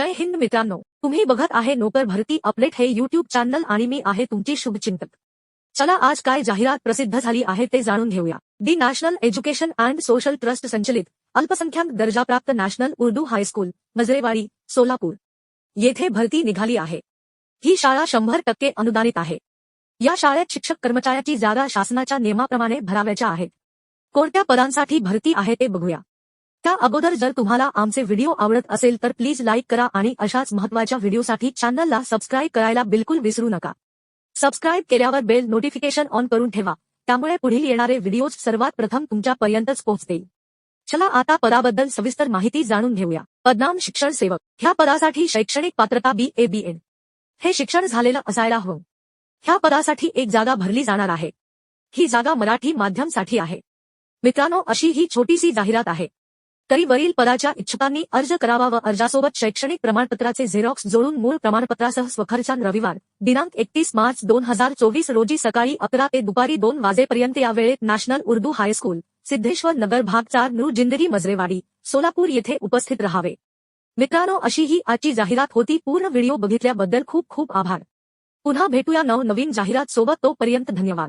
जय हिंद मित्रांनो. तुम्ही बघत आहे नोकर भरती अपडेट हे युट्यूब चॅनल आणि मी आहे तुमची शुभचिंतक. चला आज काय जाहिरात प्रसिद्ध झाली आहे ते जाणून घेऊया. The national education and social trust संचलित अल्पसंख्याक दर्जाप्राप्त national Urdu high school Najarewadi Solapur. येथे भरती निघाली आहे. ही शाळा शंभर टक्के अनुदानित आहे. या शाळेत शिक्षक कर्मचाऱ्याची जागा शासनाच्या नियमाप्रमाणे भराव्याच्या आहेत. कोणत्या पदांसाठी भरती आहे ते बघूया. त्या अगोदर जर तुम्हाला आमचे व्हिडिओ आवडत असेल तर प्लीज लाईक करा आणि अशाच महत्त्वाच्या व्हिडिओसाठी चॅनलला सबस्क्राईब करायला बिलकुल विसरू नका. सबस्क्राईब केल्यावर बेल नोटिफिकेशन ऑन करून ठेवा. त्यामुळे पुढील येणारे व्हिडिओज सर्वात प्रथम तुमच्यापर्यंतच पोहोचतील. चला आता पदाबद्दल सविस्तर माहिती जाणून घेऊया. पदनाम शिक्षण सेवक. ह्या पदासाठी शैक्षणिक पात्रता बी ए बी एन हे शिक्षण झालेलं असायला हवं. ह्या पदासाठी एक जागा भरली जाणार आहे. ही जागा मराठी माध्यमसाठी आहे. मित्रांनो अशी ही छोटीशी जाहिरात आहे. तरी वरील पदाच्या इच्छुकांनी अर्ज करावा व अर्जासोबत शैक्षणिक प्रमाणपत्राचे झेरॉक्स जोडून मूळ प्रमाणपत्रासह स्वखर्चान रविवार दिनांक एकतीस मार्च दोन हजार चोवीस रोजी सकाळी अकरा ते दुपारी दोन वाजेपर्यंत या वेळेत national Urdu high school Siddheshwar Nagar भाग चार नृ जिंदगी मजरेवाडी सोलापूर येथे उपस्थित राहावे. मित्रांनो अशी ही आजची जाहिरात होती. पूर्ण व्हिडिओ बघितल्याबद्दल खूप खूप आभार. पुन्हा भेटूया नव नवीन जाहिरात सोबत तोपर्यंत धन्यवाद.